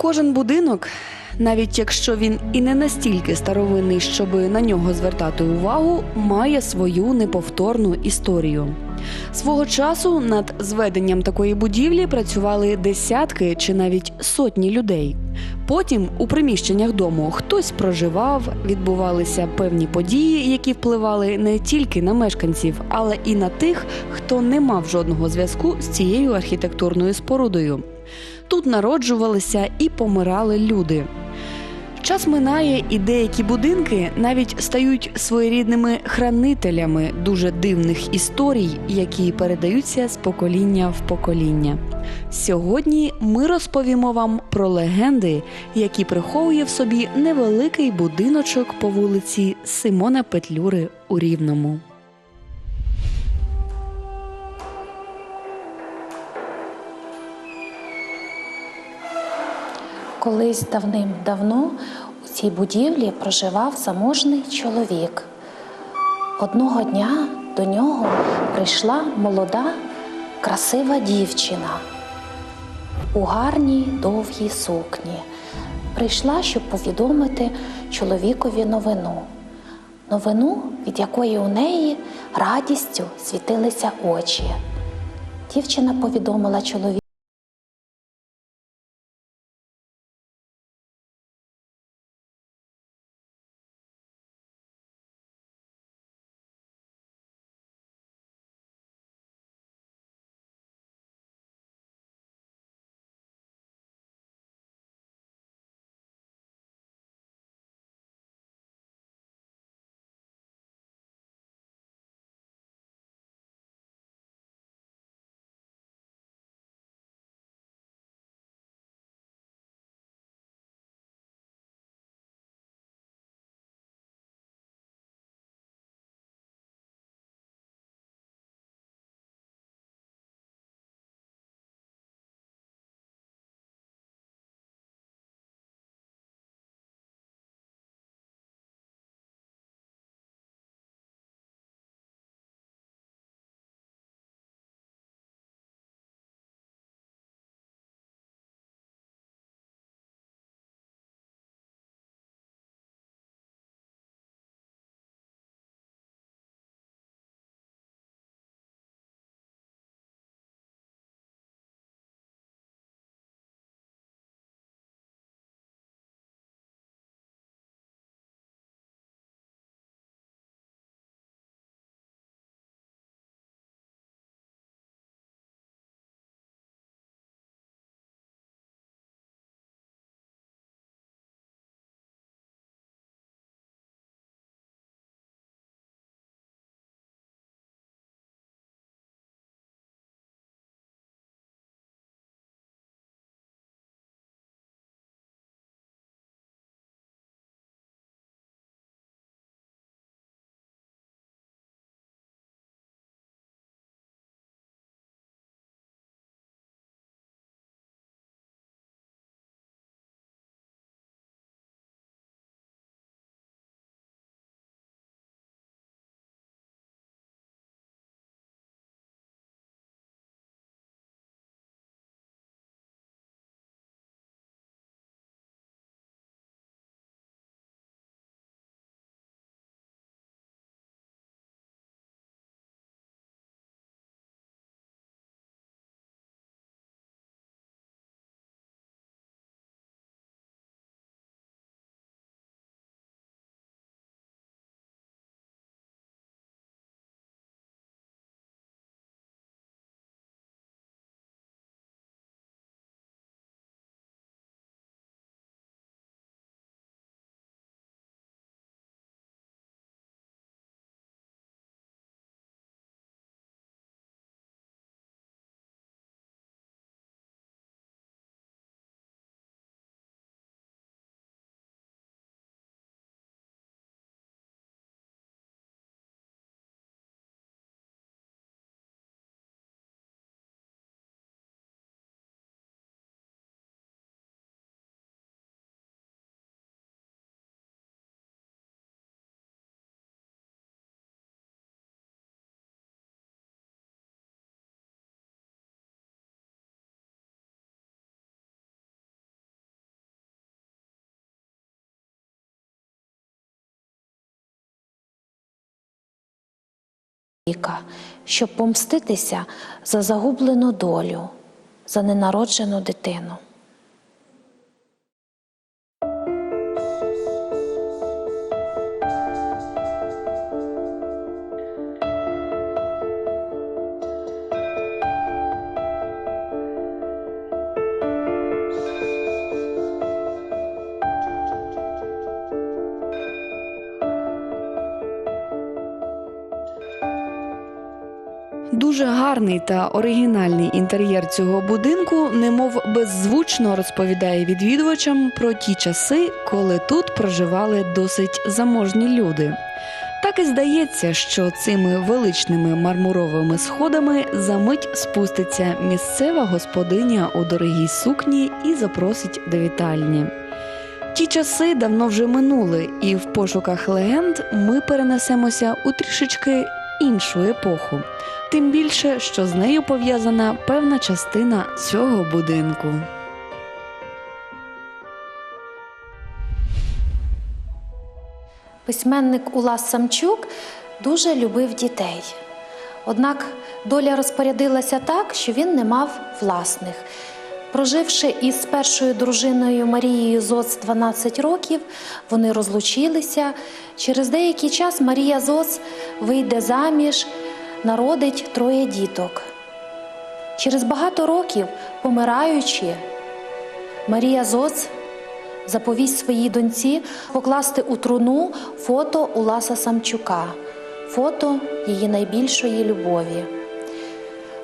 Кожен будинок, навіть якщо він і не настільки старовинний, щоб на нього звертати увагу, має свою неповторну історію. Свого часу над зведенням такої будівлі працювали десятки чи навіть сотні людей. Потім у приміщеннях дому хтось проживав, відбувалися певні події, які впливали не тільки на мешканців, але і на тих, хто не мав жодного зв'язку з цією архітектурною спорудою. Тут народжувалися і помирали люди. Час минає, і деякі будинки навіть стають своєрідними хранителями дуже дивних історій, які передаються з покоління в покоління. Сьогодні ми розповімо вам про легенди, які приховує в собі невеликий будиночок по вулиці Симона Петлюри у Рівному. Колись давним-давно у цій будівлі проживав заможний чоловік. Одного дня до нього прийшла молода, красива дівчина у гарній довгій сукні. Прийшла, щоб повідомити чоловікові новину. Новину, від якої у неї радістю світилися очі. Дівчина повідомила чоловіку. Чоловіка, щоб помститися за загублену долю, за ненароджену дитину. Дуже гарний та оригінальний інтер'єр цього будинку, немов беззвучно розповідає відвідувачам про ті часи, коли тут проживали досить заможні люди. Так і здається, що цими величними мармуровими сходами за мить спуститься місцева господиня у дорогій сукні і запросить до вітальні. Ті часи давно вже минули, і в пошуках легенд ми перенесемося у трішечки іншу епоху. Тим більше, що з нею пов'язана певна частина цього будинку. Письменник Улас Самчук дуже любив дітей. Однак доля розпорядилася так, що він не мав власних. Проживши із першою дружиною Марією Зоц 12 років, вони розлучилися. Через деякий час Марія Зоц вийде заміж, народить троє діток. Через багато років, помираючи, Марія Зоц заповість своїй доньці покласти у труну фото Уласа Самчука, фото її найбільшої любові.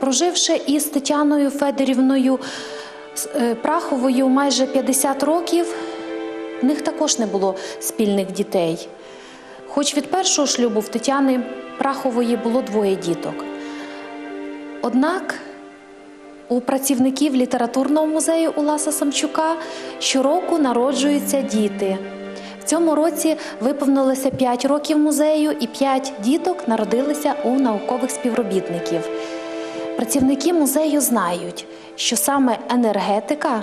Проживши із Тетяною Федорівною е, Праховою майже 50 років, в них також не було спільних дітей. Хоч від першого шлюбу в Тетяни Прахової було двоє діток. Однак у працівників літературного музею Уласа Самчука щороку народжуються діти. В цьому році виповнилося 5 років музею, і 5 діток народилися у наукових співробітників. Працівники музею знають, що саме енергетика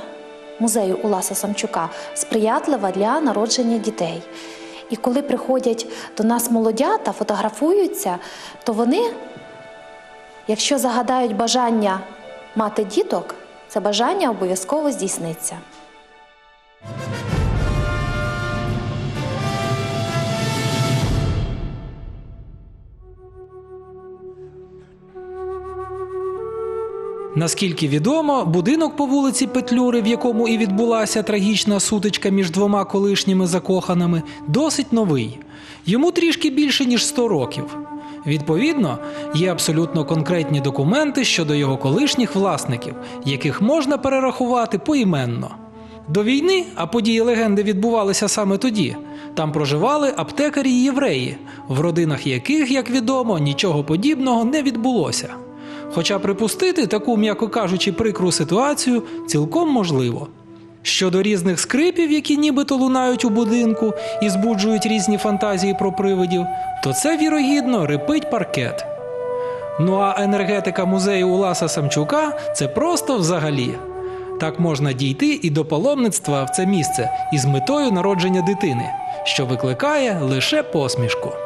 музею Уласа Самчука сприятлива для народження дітей. І коли приходять до нас молодята, фотографуються, то вони, якщо загадають бажання мати діток, це бажання обов'язково здійсниться. Наскільки відомо, будинок по вулиці Петлюри, в якому і відбулася трагічна сутичка між двома колишніми закоханими, досить новий. Йому трішки більше ніж 100 років. Відповідно, є абсолютно конкретні документи щодо його колишніх власників, яких можна перерахувати поіменно. До війни, а події легенди відбувалися саме тоді. Там проживали аптекарі й євреї, в родинах яких, як відомо, нічого подібного не відбулося. Хоча припустити таку, м'яко кажучи, прикру ситуацію цілком можливо. Щодо різних скрипів, які нібито лунають у будинку і збуджують різні фантазії про привидів, то це вірогідно рипить паркет. Ну а енергетика музею Уласа Самчука це просто взагалі. Так можна дійти і до паломництва в це місце із метою народження дитини, що викликає лише посмішку.